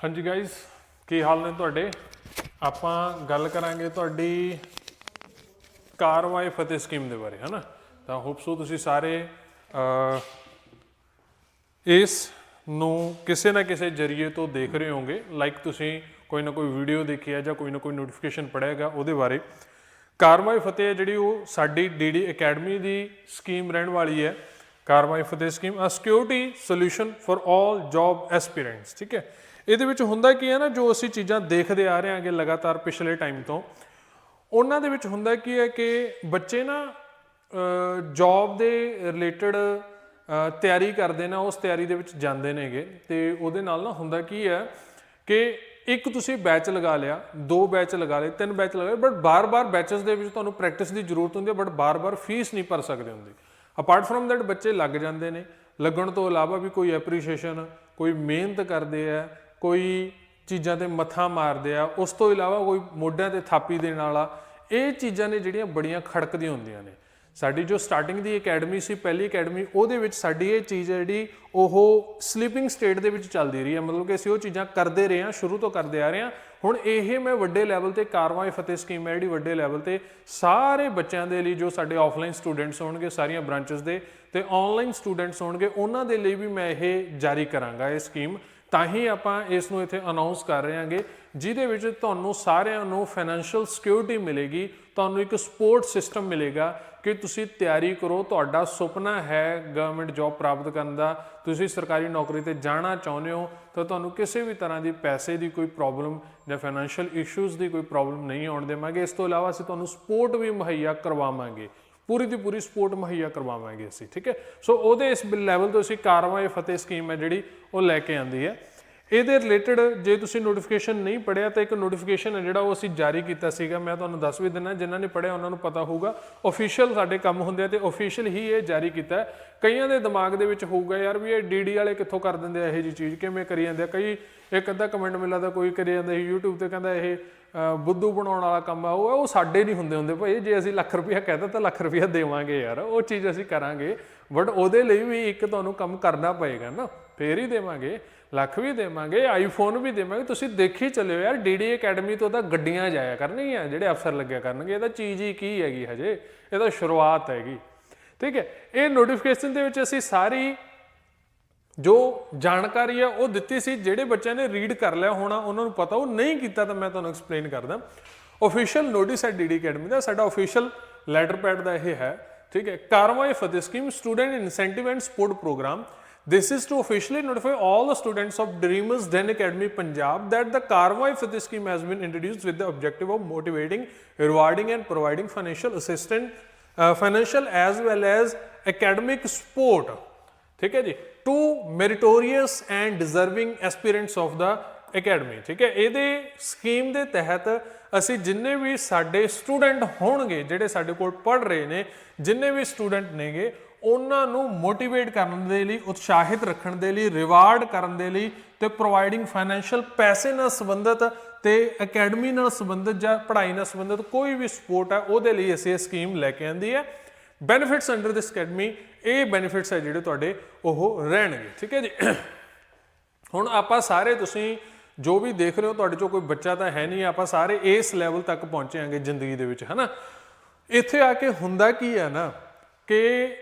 ਹਾਂਜੀ ਗਾਇਸ ਕੀ ਹਾਲ ਨੇ ਤੁਹਾਡੇ? ਆਪਾਂ ਗੱਲ ਕਰਾਂਗੇ ਤੁਹਾਡੀ ਕਾਰਵਾਈ ਫਤਿਹ ਸਕੀਮ ਦੇ ਬਾਰੇ, ਹਨਾ? ਤਾਂ ਹੋਪ ਸੋ ਤੁਸੀਂ ਸਾਰੇ ਇਸ ਨੂੰ ਕਿਸੇ ਨਾ ਕਿਸੇ ਜਰੀਏ ਤੋਂ ਦੇਖ ਰਹੇ ਹੋਗੇ ਲਾਈਕ ਤੁਸੀਂ ਕੋਈ ਨਾ ਕੋਈ ਵੀਡੀਓ ਦੇਖੀ ਹੈ ਜਾਂ ਕੋਈ ਨਾ ਕੋਈ ਨੋਟੀਫਿਕੇਸ਼ਨ ਪੜਿਆਗਾ ਉਹਦੇ ਬਾਰੇ। ਕਾਰਵਾਈ ਫਤਿਹ ਹੈ ਜਿਹੜੀ ਉਹ ਸਾਡੀ ਡੀਡੀ ਅਕੈਡਮੀ ਦੀ ਸਕੀਮ ਰਹਿਣ ਵਾਲੀ ਹੈ। ਕਾਰਵਾਈ Fateh scheme a security solution for all job aspirants ਠੀਕ ਹੈ? ਇਹਦੇ ਵਿੱਚ ਹੁੰਦਾ ਕੀ ਹੈ ਨਾ, ਜੋ ਅਸੀਂ ਚੀਜ਼ਾਂ ਦੇਖਦੇ ਆ ਰਹੇ ਹਾਂਗੇ ਲਗਾਤਾਰ ਪਿਛਲੇ ਟਾਈਮ ਤੋਂ, ਉਹਨਾਂ ਦੇ ਵਿੱਚ ਹੁੰਦਾ ਕੀ ਹੈ ਕਿ ਬੱਚੇ ਨਾ ਜੌਬ ਦੇ ਰਿਲੇਟਡ ਤਿਆਰੀ ਕਰਦੇ ਨੇ, ਉਸ ਤਿਆਰੀ ਦੇ ਵਿੱਚ ਜਾਂਦੇ ਨੇਗੇ। ਤੇ ਉਹਦੇ ਨਾਲ ਨਾ ਹੁੰਦਾ ਕੀ ਹੈ ਕਿ ਇੱਕ ਤੁਸੀਂ ਬੈਚ ਲਗਾ ਲਿਆ, ਦੋ ਬੈਚ ਲਗਾ ਲਏ, ਤਿੰਨ ਬੈਚ ਲਗਾ ਲਏ ਬਟ ਬਾਰ-ਬਾਰ ਬੈਚਸ ਦੇ ਵਿੱਚ ਤੁਹਾਨੂੰ ਪ੍ਰੈਕਟਿਸ ਦੀ ਜ਼ਰੂਰਤ ਹੁੰਦੀ ਹੈ ਬਟ ਬਾਰ-ਬਾਰ ਫੀਸ ਨਹੀਂ ਭਰ ਸਕਦੇ ਹੁੰਦੇ। ਅਪਾਰਟ ਫਰਮ ਦੈਟ ਬੱਚੇ ਲੱਗ ਜਾਂਦੇ ਨੇ, ਲੱਗਣ ਤੋਂ ਇਲਾਵਾ ਵੀ ਕੋਈ ਐਪਰੀਸ਼ੀਏਸ਼ਨ ਕੋਈ ਮਿਹਨਤ ਕਰਦੇ ਆ ਕੋਈ ਚੀਜ਼ਾਂ ਤੇ ਮੱਥਾ ਮਾਰਦੇ ਆ, ਉਸ ਤੋਂ ਇਲਾਵਾ ਕੋਈ ਮੋਢਿਆਂ ਤੇ ਥਾਪੀ ਦੇਣ ਵਾਲਾ, ਇਹ ਚੀਜ਼ਾਂ ਨੇ ਜਿਹੜੀਆਂ ਬੜੀਆਂ ਖੜਕਦੀਆਂ ਹੁੰਦੀਆਂ ਨੇ। ਸਾਡੀ ਜੋ ਸਟਾਰਟਿੰਗ ਦੀ ਅਕੈਡਮੀ ਸੀ, ਪਹਿਲੀ ਅਕੈਡਮੀ ਉਹਦੇ ਵਿੱਚ ਸਾਡੀ ਇਹ ਚੀਜ਼ ਹੈ ਜਿਹੜੀ ਉਹ ਸਲੀਪਿੰਗ ਸਟੇਟ ਦੇ ਵਿੱਚ ਚੱਲਦੀ ਰਹੀ ਹੈ। ਮਤਲਬ ਕਿ ਅਸੀਂ ਉਹ ਚੀਜ਼ਾਂ ਕਰਦੇ ਰਹੇ ਹਾਂ, ਸ਼ੁਰੂ ਤੋਂ ਕਰਦੇ ਆ ਰਹੇ ਹਾਂ। ਹੁਣ ਇਹ ਮੈਂ ਵੱਡੇ ਲੈਵਲ ਤੇ ਕਾਰਵਾਈ ਫਤਿਹ ਸਕੀਮ ਹੈ ਜਿਹੜੀ ਵੱਡੇ ਲੈਵਲ ਤੇ ਸਾਰੇ ਬੱਚਿਆਂ ਦੇ ਲਈ ਜੋ ਸਾਡੇ ਆਫਲਾਈਨ ਸਟੂਡੈਂਟਸ ਹੋਣਗੇ, ਸਾਰੀਆਂ ਬ੍ਰਾਂਚਸ ਦੇ ਤੇ ਆਨਲਾਈਨ ਸਟੂਡੈਂਟਸ ਹੋਣਗੇ, ਉਹਨਾਂ ਦੇ ਲਈ ਵੀ ਮੈਂ ਇਹ ਜਾਰੀ ਕਰਾਂਗਾ ਇਹ ਸਕੀਮ ਤਾਂ ਹੀ ਆਪਾਂ ਇਸ ਨੂੰ ਇੱਥੇ ਅਨਾਉਂਸ ਕਰ ਰਹੇ ਹਾਂਗੇ, ਜਿਹਦੇ ਵਿੱਚ ਤੁਹਾਨੂੰ ਸਾਰਿਆਂ ਨੂੰ ਫਾਈਨੈਂਸ਼ੀਅਲ ਸਿਕਿਉਰਿਟੀ ਮਿਲੇਗੀ, ਤੁਹਾਨੂੰ ਇੱਕ ਸਪੋਰਟ ਸਿਸਟਮ ਮਿਲੇਗਾ ਕਿ ਤੁਸੀਂ ਤਿਆਰੀ ਕਰੋ, ਤੁਹਾਡਾ ਸੁਪਨਾ ਹੈ ਗਵਰਨਮੈਂਟ ਜੌਬ ਪ੍ਰਾਪਤ ਕਰਨ ਦਾ, ਤੁਸੀਂ ਸਰਕਾਰੀ ਨੌਕਰੀ ਤੇ ਜਾਣਾ ਚਾਹੁੰਦੇ ਹੋ, ਤਾਂ ਤੁਹਾਨੂੰ ਕਿਸੇ ਵੀ ਤਰ੍ਹਾਂ ਦੀ ਪੈਸੇ ਦੀ ਕੋਈ ਪ੍ਰੋਬਲਮ ਜਾਂ ਫਾਈਨੈਂਸ਼ੀਅਲ ਇਸ਼ੂਜ਼ ਦੀ ਕੋਈ ਪ੍ਰੋਬਲਮ ਨਹੀਂ ਆਉਣ ਦੇਵਾਂਗੇ। ਇਸ ਤੋਂ ਇਲਾਵਾ ਅਸੀਂ ਤੁਹਾਨੂੰ ਸਪੋਰਟ ਵੀ ਮੁਹੱਈਆ ਕਰਵਾਵਾਂਗੇ। ਪੂਰੀ ਦੀ ਪੂਰੀ ਸਪੋਰਟ ਮੁਹੱਈਆ ਕਰਵਾਵਾਂਗੇ ਅਸੀਂ, ਠੀਕ ਹੈ? ਸੋ ਉਹਦੇ ਇਸ ਲੈਵਲ ਤੋਂ ਅਸੀਂ ਕਾਰਵਾਈ ਫਤਿਹ ਸਕੀਮ ਹੈ ਜਿਹੜੀ ਉਹ ਲੈ ਕੇ ਆਂਦੀ ਹੈ। ਇਹਦੇ ਰਿਲੇਟਡ ਜੇ ਤੁਸੀਂ ਨੋਟੀਫਿਕੇਸ਼ਨ ਨਹੀਂ ਪੜਿਆ ਤਾਂ ਇੱਕ ਨੋਟੀਫਿਕੇਸ਼ਨ ਹੈ ਜਿਹੜਾ ਉਹ ਅਸੀਂ ਜਾਰੀ ਕੀਤਾ ਸੀਗਾ। ਮੈਂ ਤੁਹਾਨੂੰ ਦੱਸ ਵੀ ਦਿੰਦਾ, ਜਿਨ੍ਹਾਂ ਨੇ ਪੜਿਆ ਉਹਨਾਂ ਨੂੰ ਪਤਾ ਹੋਊਗਾ। ਅਫੀਸ਼ੀਅਲ ਸਾਡੇ ਕੰਮ ਹੁੰਦੇ ਆ ਤੇ ਅਫੀਸ਼ੀਅਲ ਹੀ ਇਹ ਜਾਰੀ ਕੀਤਾ ਕਈਆਂ ਦੇ ਦਿਮਾਗ ਦੇ ਵਿੱਚ ਹੋਊਗਾ, ਯਾਰ ਵੀ ਇਹ ਡੀਡੀ ਵਾਲੇ ਕਿੱਥੋਂ ਕਰ ਦਿੰਦੇ ਆ ਇਹੋ ਜੀ ਚੀਜ਼? ਕਿਵੇਂ ਕਰੀ ਜਾਂਦੇ ਆ? ਕਈ ਇੱਕ ਅੱਧਾ ਕਮੈਂਟ ਮਿਲਦਾ ਤਾਂ ਕੋਈ ਕਰੀ ਜਾਂਦਾ ਸੀ YouTube ਤੇ, ਕਹਿੰਦਾ ਇਹ ਬੁੱਧੂ ਬਣਾਉਣ ਵਾਲਾ ਕੰਮ ਆ, ਉਹ ਉਹ ਸਾਡੇ ਨਹੀਂ ਹੁੰਦੇ ਹੁੰਦੇ ਭਾਈ। ਜੇ ਅਸੀਂ ਲੱਖ ਰੁਪਇਆ ਕਹਿਤਾ ਤਾਂ ਲੱਖ ਰੁਪਇਆ ਦੇਵਾਂਗੇ ਯਾਰ, ਉਹ ਚੀਜ਼ ਅਸੀਂ ਕਰਾਂਗੇ। ਬਟ ਉਹਦੇ ਲਈ ਵੀ ਇੱਕ ਤੁਹਾਨੂੰ ਕੰਮ ਕਰਨਾ ਪਏਗਾ ਨਾ, ਫੇਰ ਹੀ ਦੇਵਾਂਗੇ, ਲੱਖ ਵੀ ਦੇਵਾਂਗੇ ਆਈਫੋਨ ਵੀ ਦੇਵਾਂਗੇ। ਤੁਸੀਂ ਦੇਖੀ ਚੱਲਿਓ ਯਾਰ ਡੀਡੀ ਅਕੈਡਮੀ ਤੋਂ ਤਾਂ ਗੱਡੀਆਂ ਜਾਇਆ ਕਰਨਗੀਆਂ, ਜਿਹੜੇ ਅਫਸਰ ਲੱਗਿਆ ਕਰਨਗੇ। ਇਹਦਾ ਚੀਜ਼ ਹੀ ਕੀ ਹੈਗੀ ਹਜੇ? ਇਹ ਤਾਂ ਸ਼ੁਰੂਆਤ ਹੈਗੀ। ਠੀਕ ਹੈ, ਇਹ ਨੋਟੀਫਿਕੇਸ਼ਨ ਦੇ ਵਿੱਚ ਅਸੀਂ ਸਾਰੀ ਜੋ ਜਾਣਕਾਰੀ ਹੈ ਉਹ ਦਿੱਤੀ ਸੀ ਜਿਹੜੇ ਬੱਚਿਆਂ ਨੇ ਰੀਡ ਕਰ ਲਿਆ ਹੋਣਾ ਉਹਨਾਂ ਨੂੰ ਪਤਾ ਉਹ ਨਹੀਂ ਕੀਤਾ ਤਾਂ ਮੈਂ ਤੁਹਾਨੂੰ ਐਕਸਪਲੇਨ ਕਰਦਾ ਅਫੀਸ਼ੀਅਲ ਨੋਟਿਸ ਹੈ ਡੀਡੀ ਅਕੈਡਮੀ ਦਾ ਸਾਡਾ ਅਫੀਸ਼ੀਅਲ ਲੈਟਰ ਪੈਡ ਦਾ ਇਹ ਹੈ ਠੀਕ ਹੈ ਕਾਰਵਾਈ for the scheme student incentive and support program this is to officially notify all the students of dreamers then academy punjab that the karwai for this scheme has been introduced with the objective of motivating rewarding and providing financial assistance uh, financial as well as academic support ਠੀਕ ਹੈ ਜੀ to meritorious and deserving aspirants of the academy ਠੀਕ ਹੈ? ਇਹਦੇ scheme ਦੇ ਤਹਿਤ ਅਸੀਂ ਜਿੰਨੇ ਵੀ ਸਾਡੇ ਸਟੂਡੈਂਟ ਹੋਣਗੇ, ਜਿਹੜੇ ਸਾਡੇ ਕੋਲ ਪੜ੍ਹ ਰਹੇ ਨੇ, ਜਿੰਨੇ ਵੀ ਸਟੂਡੈਂਟ ਨੇਗੇ, ਉਹਨਾਂ ਨੂੰ ਮੋਟੀਵੇਟ ਕਰਨ ਦੇ ਲਈ, ਉਤਸ਼ਾਹਿਤ ਰੱਖਣ ਦੇ ਲਈ ਰਿਵਾਰਡ ਕਰਨ ਦੇ ਲਈ ਤੇ ਪ੍ਰੋਵਾਈਡਿੰਗ ਫਾਈਨੈਂਸ਼ੀਅਲ ਪੈਸੇ ਨਾਲ ਸੰਬੰਧਿਤ ਤੇ ਅਕੈਡਮੀ ਨਾਲ ਸੰਬੰਧਿਤ ਜਾਂ ਪੜ੍ਹਾਈ ਨਾਲ ਸੰਬੰਧਿਤ ਕੋਈ ਵੀ ਸਪੋਰਟ ਹੈ, ਉਹਦੇ ਲਈ ਅਸੀਂ ਇਹ ਸਕੀਮ ਲੈ ਕੇ ਆਂਦੀ ਹੈ। ਬੈਨੀਫਿਟਸ ਅੰਡਰ ਦਿਸ ਅਕੈਡਮੀ ਇਹ ਬੈਨੀਫਿਟਸ ਹੈ ਜਿਹੜੇ ਤੁਹਾਡੇ ਉਹ ਰਹਿਣਗੇ। ਠੀਕ ਹੈ ਜੀ? ਹੁਣ ਆਪਾਂ ਸਾਰੇ ਤੁਸੀਂ ਜੋ ਵੀ ਦੇਖ ਰਹੇ ਹੋ, ਤੁਹਾਡੇ ਚੋਂ ਕੋਈ ਬੱਚਾ ਤਾਂ ਹੈ ਨਹੀਂ, ਆਪਾਂ ਸਾਰੇ ਇਸ ਲੈਵਲ ਤੱਕ ਪਹੁੰਚੇ ਆਂਗੇ ਜ਼ਿੰਦਗੀ ਦੇ ਵਿੱਚ, ਹਨਾ? ਇੱਥੇ ਆ ਕੇ ਹੁੰਦਾ ਕੀ ਹੈ ਨਾ ਕਿ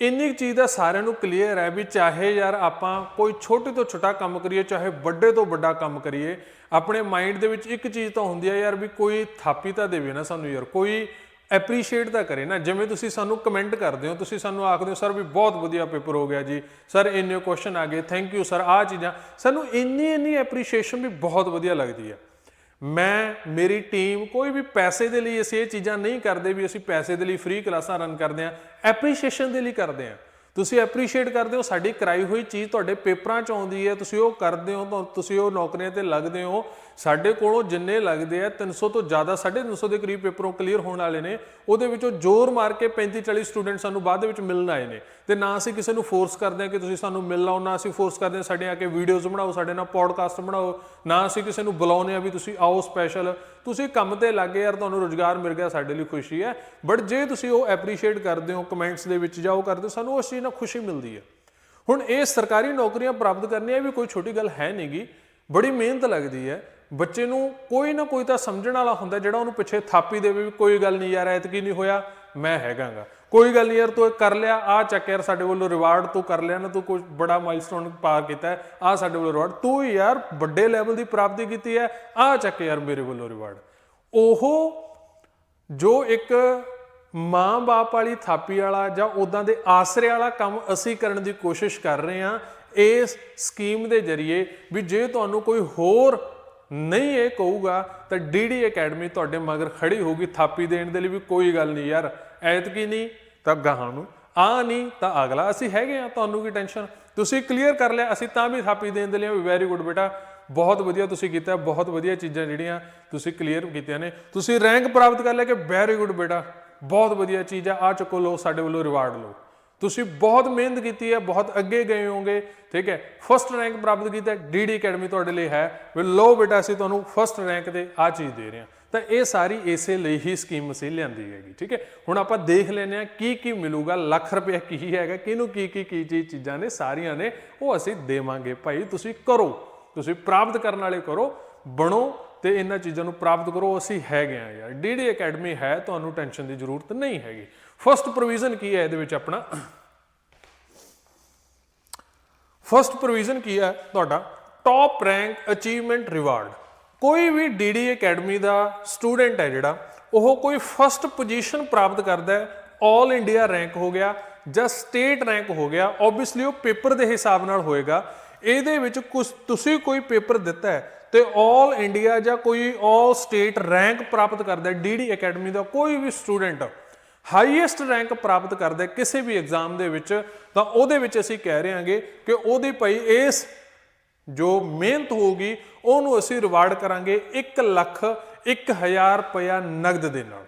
ਇੰਨੀ ਕੁ ਚੀਜ਼ ਦਾ ਸਾਰਿਆਂ ਨੂੰ ਕਲੀਅਰ ਹੈ ਵੀ ਚਾਹੇ ਯਾਰ ਆਪਾਂ ਕੋਈ ਛੋਟੇ ਤੋਂ ਛੋਟਾ ਕੰਮ ਕਰੀਏ, ਚਾਹੇ ਵੱਡੇ ਤੋਂ ਵੱਡਾ ਕੰਮ ਕਰੀਏ, ਆਪਣੇ ਮਾਈਂਡ ਦੇ ਵਿੱਚ ਇੱਕ ਚੀਜ਼ ਤਾਂ ਹੁੰਦੀ ਹੈ ਯਾਰ ਵੀ ਕੋਈ ਥਾਪੀ ਤਾਂ ਦੇਵੇ ਨਾ ਸਾਨੂੰ ਯਾਰ, ਕੋਈ ਐਪਰੀਸ਼ੀਏਟ ਤਾਂ ਕਰੇ ਨਾ। ਜਿਵੇਂ ਤੁਸੀਂ ਸਾਨੂੰ ਕਮੈਂਟ ਕਰਦੇ ਹੋ, ਤੁਸੀਂ ਸਾਨੂੰ ਆਖਦੇ ਹੋ, ਸਰ, ਵੀ ਬਹੁਤ ਵਧੀਆ ਪੇਪਰ ਹੋ ਗਿਆ ਜੀ। ਸਰ, ਇੰਨੇ ਕੁਐਸਚਨ ਆ ਗਏ। ਥੈਂਕ ਯੂ ਸਰ ਆ ਚੀਜ਼ਾਂ। ਸਾਨੂੰ ਇੰਨੀ ਇੰਨੀ ਐਪਰੀਸ਼ੀਏਸ਼ਨ ਵੀ ਬਹੁਤ ਵਧੀਆ ਲੱਗਦੀ ਹੈ ਮੈਂ, ਮੇਰੀ ਟੀਮ ਕੋਈ ਵੀ ਪੈਸੇ ਦੇ ਲਈ ਅਸੀਂ ਇਹ ਚੀਜ਼ਾਂ ਨਹੀਂ ਕਰਦੇ ਵੀ ਅਸੀਂ ਪੈਸੇ ਦੇ ਲਈ ਫ੍ਰੀ ਕਲਾਸਾਂ ਰਨ ਕਰਦੇ ਆ ਐਪਰੀਸ਼ੀਏਸ਼ਨ ਦੇ ਲਈ ਕਰਦੇ ਆ ਤੁਸੀਂ ਐਪਰੀਸ਼ੀਏਟ ਕਰਦੇ ਹੋ, ਸਾਡੀ ਕਰਾਈ ਹੋਈ ਚੀਜ਼ ਤੁਹਾਡੇ ਪੇਪਰਾਂ 'ਚ ਆਉਂਦੀ ਹੈ। ਤੁਸੀਂ ਉਹ ਕਰਦੇ ਹੋ ਤੁਸੀਂ ਉਹ ਨੌਕਰੀਆਂ ਤੇ ਲੱਗਦੇ ਹੋ। ਸਾਡੇ ਕੋਲੋਂ ਜਿੰਨੇ ਲੱਗਦੇ ਆ 300 ਤੋਂ ਜ਼ਿਆਦਾ 350 ਦੇ ਕਰੀਬ ਪੇਪਰੋਂ ਕਲੀਅਰ ਹੋਣ ਵਾਲੇ ਨੇ। ਉਹਦੇ ਵਿੱਚੋਂ ਜ਼ੋਰ ਮਾਰ ਕੇ 35 40 ਸਟੂਡੈਂਟ ਸਾਨੂੰ ਬਾਅਦ ਦੇ ਵਿੱਚ ਮਿਲਣ ਆਏ ਨੇ। ਤੇ ਨਾ ਅਸੀਂ ਕਿਸੇ ਨੂੰ ਫੋਰਸ ਕਰਦੇ ਆ ਕਿ ਤੁਸੀਂ ਸਾਨੂੰ ਮਿਲ ਆਓ ਨਾ ਅਸੀਂ ਫੋਰਸ ਕਰਦੇ ਆ ਸਾਡੇ ਆ ਕੇ ਵੀਡੀਓਜ਼ ਬਣਾਓ, ਸਾਡੇ ਨਾਲ ਪੋਡਕਾਸਟ ਬਣਾਓ, ਨਾ ਅਸੀਂ ਕਿਸੇ ਨੂੰ ਬੁਲਾਉਂਦੇ ਆ ਵੀ ਤੁਸੀਂ ਆਓ ਸਪੈਸ਼ਲ ਤੁਸੀਂ ਕੰਮ ਤੇ ਲੱਗੇ ਯਾਰ, ਤੁਹਾਨੂੰ ਰੋਜ਼ਗਾਰ ਮਿਲ ਗਿਆ, ਸਾਡੇ ਲਈ ਖੁਸ਼ੀ ਹੈ। ਬਟ ਜੇ ਤੁਸੀਂ ਉਹ ਐਪਰੀਸ਼ੀਏਟ ਕਰਦੇ ਹੋ ਕਮੈਂਟਸ ਦੇ ਵਿੱਚ ਜਾਓ ਕਰਦੇ ਹੋ, ਸਾਨੂੰ ਉਸ ਚੀਜ਼ ਨਾਲ ਖੁਸ਼ੀ ਮਿਲਦੀ ਹੈ। ਹੁਣ ਇਹ ਸਰਕਾਰੀ ਨੌਕਰੀਆਂ ਪ੍ਰਾਪਤ ਕਰਨੀਆਂ ਵੀ ਕੋਈ ਛੋਟੀ ਗੱਲ ਹੈ ਨਹੀਂਗੀ ਬੜੀ ਮਿਹਨਤ ਲੱਗਦੀ ਹੈ। ਬੱਚੇ ਨੂੰ ਕੋਈ ਨਾ ਕੋਈ ਤਾਂ ਸਮਝਣ ਵਾਲਾ ਹੁੰਦਾ ਜਿਹੜਾ ਉਹਨੂੰ ਪਿੱਛੇ ਥਾਪੀ ਦੇਵੇ ਵੀ ਕੋਈ ਗੱਲ ਨਹੀਂ ਯਾਰ, ਐਤਕੀ ਨਹੀਂ ਹੋਇਆ, ਮੈਂ ਹੈਗਾਗਾ। ਕੋਈ ਗੱਲ ਨਹੀਂ ਯਾਰ, ਤੂੰ ਇਹ ਕਰ ਲਿਆ ਆ ਚੱਕ ਯਾਰ ਸਾਡੇ ਵੱਲੋਂ ਰਿਵਾਰਡ ਤੂੰ ਕਰ ਲਿਆ ਨਾ, ਤੂੰ ਕੋਈ ਬੜਾ ਮਾਈਲਸਟੋਨ ਪਾਰ ਕੀਤਾ ਆ ਸਾਡੇ ਵੱਲੋਂ ਰਿਵਾਰਡ ਤੂੰ ਯਾਰ ਵੱਡੇ ਲੈਵਲ ਦੀ ਪ੍ਰਾਪਤੀ ਕੀਤੀ ਹੈ ਆ ਚੱਕ ਯਾਰ ਮੇਰੇ ਵੱਲੋਂ ਰਿਵਾਰਡ ਉਹ ਜੋ ਇੱਕ ਮਾਂ-ਬਾਪ ਵਾਲੀ ਥਾਪੀ ਵਾਲਾ ਜਾਂ ਉਦਾਂ ਦੇ ਆਸਰੇ ਵਾਲਾ ਕੰਮ ਅਸੀਂ ਕਰਨ ਦੀ ਕੋਸ਼ਿਸ਼ ਕਰ ਰਹੇ ਹਾਂ, ਇਸ ਸਕੀਮ ਦੇ ਜ਼ਰੀਏ ਵੀ ਜੇ ਤੁਹਾਨੂੰ ਕੋਈ ਹੋਰ ਨਹੀਂ ਇਹ ਕਹੂਗਾ ਤਾਂ ਡੀਡੀ ਅਕੈਡਮੀ ਤੁਹਾਡੇ ਮਗਰ ਖੜੀ ਹੋਊਗੀ ਥਾਪੀ ਦੇਣ ਦੇ ਲਈ ਵੀ ਕੋਈ ਗੱਲ ਨਹੀਂ ਯਾਰ, ਐਤਕੀ ਨਹੀਂ ਤਾਂ ਗਾਹਾਂ ਨੂੰ ਆ ਨਹੀਂ ਤਾਂ ਅਗਲਾ, ਅਸੀਂ ਹੈਗੇ ਆ ਤੁਹਾਨੂੰ ਕੀ ਟੈਨਸ਼ਨ? ਤੁਸੀਂ ਕਲੀਅਰ ਕਰ ਲਿਆ, ਅਸੀਂ ਤਾਂ ਵੀ ਥਾਪੀ ਦੇਣ ਦੇ ਲਈ ਵੈਰੀ ਗੁੱਡ ਬੇਟਾ, ਬਹੁਤ ਵਧੀਆ ਤੁਸੀਂ ਕੀਤਾ, ਬਹੁਤ ਵਧੀਆ ਚੀਜ਼ਾਂ ਜਿਹੜੀਆਂ ਤੁਸੀਂ ਕਲੀਅਰ ਕੀਤੀਆਂ ਨੇ, ਤੁਸੀਂ ਰੈਂਕ ਪ੍ਰਾਪਤ ਕਰ ਲਿਆ ਕਿ ਵੈਰੀ ਗੁੱਡ ਬੇਟਾ, ਬਹੁਤ ਵਧੀਆ ਚੀਜ਼ ਆ ਆ ਚੁੱਕੋ ਲੋ ਸਾਡੇ ਵੱਲੋਂ ਰਿਵਾਰਡ ਲਓ। ਤੁਸੀਂ ਬਹੁਤ ਮਿਹਨਤ ਕੀਤੀ ਹੈ, ਬਹੁਤ ਅੱਗੇ ਗਏ ਹੋਗੇ ਠੀਕ ਹੈ? ਫਸਟ ਰੈਂਕ ਪ੍ਰਾਪਤ ਕੀਤਾ ਡੀਡੀ ਅਕੈਡਮੀ ਤੁਹਾਡੇ ਲਈ ਹੈ। ਵੀ ਲੋ ਬੇਟਾ, ਅਸੀਂ ਤੁਹਾਨੂੰ ਫਸਟ ਰੈਂਕ ਤੇ ਆ ਚੀਜ਼ ਦੇ ਰਹੇ ਹਾਂ। ਤਾਂ ਇਹ ਸਾਰੀ ਇਸੇ ਲਈ ਹੀ ਸਕੀਮ ਅਸੀਂ ਲਿਆਂਦੀ ਹੈਗੀ, ਠੀਕ ਹੈ? ਹੁਣ ਆਪਾਂ ਦੇਖ ਲੈਨੇ ਆ ਕੀ ਕੀ ਮਿਲੂਗਾ, ਲੱਖ ਰੁਪਏ ਕੀ ਹੈਗਾ, ਕਿਹਨੂੰ ਕੀ ਕੀ ਕੀ ਚੀਜ਼ ਚੀਜ਼ਾਂ ਨੇ ਸਾਰੀਆਂ ਨੇ, ਉਹ ਅਸੀਂ ਦੇਵਾਂਗੇ। ਭਾਈ, ਤੁਸੀਂ ਕਰੋ, ਤੁਸੀਂ ਪ੍ਰਾਪਤ ਕਰਨ ਵਾਲੇ ਕਰੋ, ਬਣੋ ਤੇ ਇਹਨਾਂ ਚੀਜ਼ਾਂ ਨੂੰ ਪ੍ਰਾਪਤ ਕਰੋ। ਅਸੀਂ ਹੈਗੇ ਆ ਯਾਰ ਡੀਡੀ ਅਕੈਡਮੀ ਹੈ, ਤੁਹਾਨੂੰ ਟੈਨਸ਼ਨ ਦੀ ਜ਼ਰੂਰਤ ਨਹੀਂ ਹੈਗੀ। ਫਸਟ ਪ੍ਰੋਵੀਜ਼ਨ ਕੀ ਹੈ ਇਹਦੇ ਵਿੱਚ ਆਪਣਾ ਫਸਟ ਪ੍ਰੋਵੀਜ਼ਨ ਕੀ ਹੈ ਤੁਹਾਡਾ ਟੌਪ ਰੈਂਕ ਅਚੀਵਮੈਂਟ ਰਿਵਾਰਡ ਕੋਈ ਵੀ ਡੀਡੀ ਅਕੈਡਮੀ ਦਾ ਸਟੂਡੈਂਟ ਹੈ ਜਿਹੜਾ ਉਹ ਕੋਈ ਫਸਟ ਪੋਜੀਸ਼ਨ ਪ੍ਰਾਪਤ ਕਰਦਾ ਹੈ 올 ਇੰਡੀਆ ਰੈਂਕ ਹੋ ਗਿਆ ਜਾਂ ਸਟੇਟ ਰੈਂਕ ਹੋ ਗਿਆ ਆਬਵੀਅਸਲੀ ਉਹ ਪੇਪਰ ਦੇ ਹਿਸਾਬ ਨਾਲ ਹੋਏਗਾ ਇਹਦੇ ਵਿੱਚ ਕੁਝ ਤੁਸੀਂ ਕੋਈ ਪੇਪਰ ਦਿੱਤਾ ਹੈ ਤੇ 올 ਇੰਡੀਆ ਜਾਂ ਕੋਈ 올 ਸਟੇਟ ਰੈਂਕ ਪ੍ਰਾਪਤ ਕਰਦਾ ਹੈ ਡੀਡੀ ਅਕੈਡਮੀ ਦਾ ਕੋਈ ਵੀ ਸਟੂਡੈਂਟ ਹਾਈਐਸਟ ਰੈਂਕ ਪ੍ਰਾਪਤ ਕਰਦਾ ਕਿਸੇ ਵੀ ਐਗਜ਼ਾਮ ਦੇ ਵਿੱਚ, ਤਾਂ ਉਹਦੇ ਵਿੱਚ ਅਸੀਂ ਕਹਿ ਰਹੇ ਹਾਂਗੇ ਕਿ ਉਹਦੀ ਭਾਈ ਇਸ ਜੋ ਮਿਹਨਤ ਹੋਊਗੀ, ਉਹਨੂੰ ਅਸੀਂ ਰਿਵਾਰਡ ਕਰਾਂਗੇ 1 ਲੱਖ 1000 ਰੁਪਇਆ ਨਗਦ ਦੇ ਨਾਲ।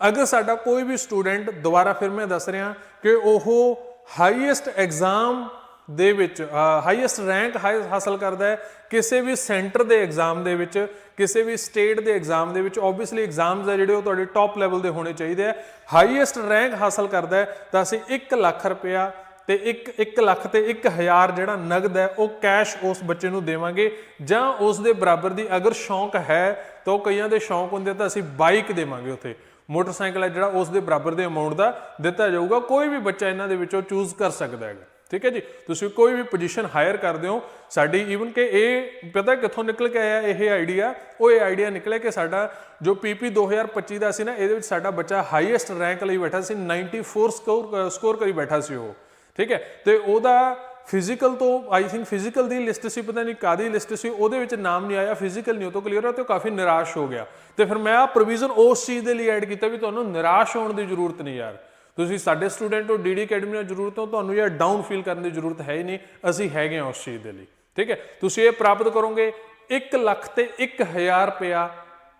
ਅਗਰ ਸਾਡਾ ਕੋਈ ਵੀ ਸਟੂਡੈਂਟ ਦੁਬਾਰਾ ਫਿਰ ਮੈਂ ਦੱਸ ਰਿਹਾ ਕਿ ਉਹ ਹਾਈਐਸਟ ਐਗਜ਼ਾਮ ਦੇ ਵਿੱਚ ਹਾਈਐਸਟ ਰੈਂਕ ਹਾਸਲ ਕਰਦਾ ਹੈ ਕਿਸੇ ਵੀ ਸੈਂਟਰ ਦੇ ਐਗਜ਼ਾਮ ਦੇ ਵਿੱਚ, ਕਿਸੇ ਵੀ ਸਟੇਟ ਦੇ ਐਗਜ਼ਾਮ ਦੇ ਵਿੱਚ ਆਬਵੀਅਸਲੀ ਐਗਜ਼ਾਮਸ ਆ ਜਿਹੜੇ ਉਹ ਤੁਹਾਡੇ ਟੌਪ ਲੈਵਲ ਦੇ ਹੋਣੇ ਚਾਹੀਦੇ ਆ। ਹਾਈਐਸਟ ਰੈਂਕ ਹਾਸਲ ਕਰਦਾ ਹੈ ਤਾਂ ਅਸੀਂ 1 ਲੱਖ ਰੁਪਇਆ ਤੇ 1 1 ਲੱਖ ਤੇ 1000 ਜਿਹੜਾ ਨਗਦ ਹੈ ਉਹ ਕੈਸ਼ ਉਸ ਬੱਚੇ ਨੂੰ ਦੇਵਾਂਗੇ। ਜਾਂ ਉਸ ਦੇ ਬਰਾਬਰ ਦੀ ਅਗਰ ਸ਼ੌਂਕ ਹੈ ਤਾਂ ਉਹ ਕਈਆਂ ਦੇ ਸ਼ੌਂਕ ਹੁੰਦੇ ਤਾਂ ਅਸੀਂ ਬਾਈਕ ਦੇਵਾਂਗੇ ਉੱਥੇ। ਮੋਟਰਸਾਈਕਲ ਹੈ ਜਿਹੜਾ ਉਸ ਦੇ ਬਰਾਬਰ ਦੇ ਅਮਾਉਂਟ ਦਾ ਦਿੱਤਾ ਜਾਊਗਾ। ਕੋਈ ਵੀ ਬੱਚਾ ਇਹਨਾਂ ਦੇ ਵਿੱਚੋਂ ਚੂਜ਼ ਕਰ ਸਕਦਾ ਹੈਗਾ। ਠੀਕ ਹੈ ਜੀ? ਤੁਸੀਂ ਕੋਈ ਵੀ ਪੋਜੀਸ਼ਨ ਹਾਇਰ ਕਰਦੇ ਹੋ, ਸਾਡੀ ਈਵਨ ਕਿ ਇਹ ਪਤਾ ਕਿੱਥੋਂ ਨਿਕਲ ਕੇ ਆਇਆ ਇਹ ਆਈਡੀਆ ਉਹ ਇਹ ਆਈਡੀਆ ਨਿਕਲਿਆ ਕਿ ਸਾਡਾ ਜੋ ਪੀਪੀ 2025 ਦਾ ਸੀ ਨਾ, ਇਹਦੇ ਵਿੱਚ ਸਾਡਾ ਬੱਚਾ ਹਾਈਐਸਟ ਰੈਂਕ ਲਈ ਬੈਠਾ ਸੀ 94 ਸਕੋਰ ਸਕੋਰ ਕਰੀ ਬੈਠਾ ਸੀ ਉਹ। ਠੀਕ ਹੈ? ਤੇ ਉਹਦਾ ਫਿਜ਼ੀਕਲ ਤੋਂ ਆਈ ਥਿੰਕ ਫਿਜ਼ੀਕਲ ਦੀ ਲਿਸਟ ਸੀ, ਪਤਾ ਨਹੀਂ ਕਾਦੀ ਲਿਸਟ ਸੀ, ਉਹਦੇ ਵਿੱਚ ਨਾਮ ਨਹੀਂ ਆਇਆ ਫਿਜ਼ੀਕਲ ਨਹੀਂ, ਉਹ ਤੋਂ ਕਲੀਅਰ ਹੋਇਆ ਤੇ ਉਹ ਕਾਫੀ ਨਿਰਾਸ਼ ਹੋ ਗਿਆ। ਤੇ ਫਿਰ ਮੈਂ ਆ ਪ੍ਰੋਵੀਜ਼ਨ ਉਸ ਚੀਜ਼ ਦੇ ਲਈ ਐਡ ਕੀਤਾ ਵੀ ਤੁਹਾਨੂੰ ਨਿਰਾਸ਼ ਹੋਣ ਦੀ ਜ਼ਰੂਰਤ ਨਹੀਂ ਯਾਰ। ਤੁਸੀਂ ਸਾਡੇ ਸਟੂਡੈਂਟ ਹੋ ਡੀਡੀ ਅਕੈਡਮੀ ਨਾਲ ਜ਼ਰੂਰਤ ਹੋ, ਤੁਹਾਨੂੰ ਯਾਰ ਡਾਊਨ ਫੀਲ ਕਰਨ ਦੀ ਜ਼ਰੂਰਤ ਹੈ ਹੀ ਨਹੀਂ, ਅਸੀਂ ਹੈਗੇ ਹਾਂ ਉਸ ਚੀਜ਼ ਦੇ ਲਈ, ਠੀਕ ਹੈ? ਤੁਸੀਂ ਇਹ ਪ੍ਰਾਪਤ ਕਰੋਗੇ 1 ਲੱਖ ਤੇ 1000 ਰੁਪਇਆ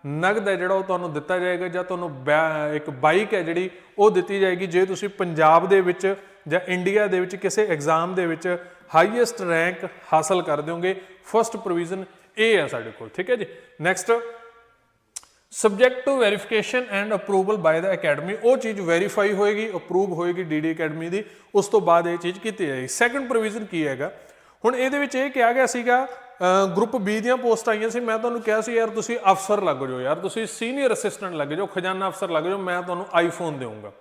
ਨਗਦ ਹੈ ਜਿਹੜਾ ਉਹ ਤੁਹਾਨੂੰ ਦਿੱਤਾ ਜਾਏਗਾ ਜਾਂ ਤੁਹਾਨੂੰ ਬੈ- ਇੱਕ ਬਾਈਕ ਹੈ ਜਿਹੜੀ ਉਹ ਦਿੱਤੀ ਜਾਏਗੀ, ਜੇ ਤੁਸੀਂ ਪੰਜਾਬ ਦੇ ਵਿੱਚ ਜਾਂ ਇੰਡੀਆ ਦੇ ਵਿੱਚ ਕਿਸੇ ਐਗਜ਼ਾਮ ਦੇ ਵਿੱਚ ਹਾਈਐਸਟ ਰੈਂਕ ਹਾਸਲ ਕਰ ਦਿਓਗੇ ਫਰਸਟ ਪ੍ਰੋਵੀਜ਼ਨ ਇਹ ਹੈ ਸਾਡੇ ਕੋਲ, ਠੀਕ ਹੈ ਜੀ? Next subject to verification and approval by the academy ਉਹ ਚੀਜ਼ ਵੈਰੀਫਾਈ ਹੋਏਗੀ ਅਪਰੂਵ ਹੋਏਗੀ ਡੀਡੀ ਅਕੈਡਮੀ ਦੀ। ਉਸ ਤੋਂ ਬਾਅਦ ਇਹ ਚੀਜ਼ ਕੀਤੀ ਜਾਏਗੀ। ਸੈਕੰਡ ਪ੍ਰੋਵੀਜ਼ਨ ਕੀ ਹੈਗਾ? ਹੁਣ ਇਹਦੇ ਵਿੱਚ ਇਹ ਕਿਹਾ ਗਿਆ ਸੀਗਾ ਗਰੁੱਪ ਬੀ ਦੀਆਂ ਪੋਸਟ ਆਈਆਂ ਸੀ। ਮੈਂ ਤੁਹਾਨੂੰ ਕਿਹਾ ਸੀ, ਯਾਰ ਤੁਸੀਂ ਅਫਸਰ ਲੱਗ ਜਾਓ। ਯਾਰ ਤੁਸੀਂ ਸੀਨੀਅਰ ਅਸਿਸਟੈਂਟ ਲੱਗ ਜਾਓ, ਖਜ਼ਾਨਾ ਅਫਸਰ ਲੱਗ ਜਾਓ। ਮੈਂ ਤੁਹਾਨੂੰ ਆਈਫੋਨ ਦੇਵਾਂਗਾ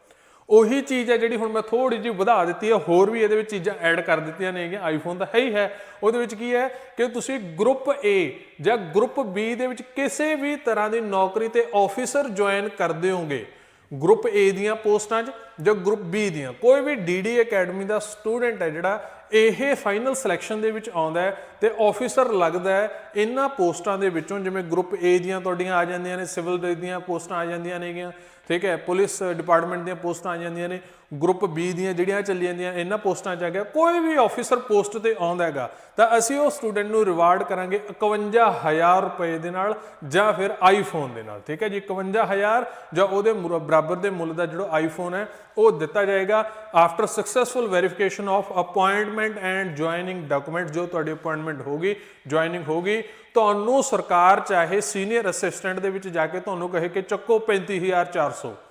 ਉਹੀ ਚੀਜ਼ ਹੈ ਜਿਹੜੀ ਹੁਣ ਮੈਂ ਥੋੜੀ ਜਿਹੀ ਵਧਾ ਦਿੱਤੀ ਹੈ, ਹੋਰ ਵੀ ਇਹਦੇ ਵਿੱਚ ਚੀਜ਼ਾਂ ਐਡ ਕਰ ਦਿੱਤੀਆਂ ਨੇਗੀਆਂ ਆਈਫੋਨ ਦਾ ਹੈ ਹੀ ਹੈ। ਉਹਦੇ ਵਿੱਚ ਕੀ ਹੈ ਕਿ ਤੁਸੀਂ ਗਰੁੱਪ A ਜਾਂ ਗਰੁੱਪ B ਦੇ ਵਿੱਚ ਕਿਸੇ ਵੀ ਤਰ੍ਹਾਂ ਦੀ ਨੌਕਰੀ ਤੇ ਆਫੀਸਰ ਜੁਆਇਨ ਕਰਦੇ ਹੋਗੇ ਗਰੁੱਪ A ਦੀਆਂ ਪੋਸਟਾਂ 'ਚ ਜਾਂ ਗਰੁੱਪ B ਦੀਆਂ, ਕੋਈ ਵੀ ਡੀਡੀ ਅਕੈਡਮੀ ਦਾ ਸਟੂਡੈਂਟ ਹੈ ਜਿਹੜਾ ਇਹ ਫਾਈਨਲ ਸਿਲੈਕਸ਼ਨ ਦੇ ਵਿੱਚ ਆਉਂਦਾ ਹੈ ਤੇ ਆਫੀਸਰ ਲੱਗਦਾ ਹੈ ਇਹਨਾਂ ਪੋਸਟਾਂ ਦੇ ਵਿੱਚੋਂ, ਜਿਵੇਂ ਗਰੁੱਪ ਏ ਦੀਆਂ ਤੁਹਾਡੀਆਂ ਆ ਜਾਂਦੀਆਂ ਨੇ ਸਿਵਲ ਦੀਆਂ ਪੋਸਟਾਂ ਆ ਜਾਂਦੀਆਂ ਨੇਗੀਆਂ, ਠੀਕ ਹੈ ਪੁਲਿਸ ਡਿਪਾਰਟਮੈਂਟ ਦੀਆਂ ਪੋਸਟਾਂ ਆ ਜਾਂਦੀਆਂ ਨੇ ਗਰੁੱਪ ਬੀ ਦੀਆਂ ਜਿਹੜੀਆਂ ਚੱਲੀ ਜਾਂਦੀਆਂ, ਇਹਨਾਂ ਪੋਸਟਾਂ 'ਚ ਆ ਗਿਆ, ਕੋਈ ਵੀ ਆਫੀਸਰ ਪੋਸਟ ਤੇ ਆਉਂਦਾ ਹੈਗਾ, ਤਾਂ ਅਸੀਂ ਉਹ ਸਟੂਡੈਂਟ ਨੂੰ ਰਿਵਾਰਡ ਕਰਾਂਗੇ 51000 ਰੁਪਏ ਦੇ ਨਾਲ ਜਾਂ ਫਿਰ ਆਈਫੋਨ ਦੇ ਨਾਲ, ਠੀਕ ਹੈ ਜੀ 51000 ਜਾਂ ਉਹਦੇ ਮੁਰ- ਬਰਾਬਰ ਦੇ ਮੁੱਲ ਦਾ ਜਿਹੜਾ ਆਈਫੋਨ ਹੈ, ਉਹ ਦਿੱਤਾ ਜਾਏਗਾ after successful verification of appointment and joining document ਜੋ ਤੁਹਾਡੀ ਅਪਾਇੰਟਮੈਂਟ ਹੋਗੀ ਜੁਆਇਨਿੰਗ ਹੋਗੀ ਤੁਹਾਨੂੰ ਸਰਕਾਰ ਚਾਹੇ ਸੀਨੀਅਰ ਅਸਿਸਟੈਂਟ ਦੇ ਵਿੱਚ ਜਾ ਕੇ ਤੁਹਾਨੂੰ ਕਹੇ ਕਿ ਚੱਕੋ 35400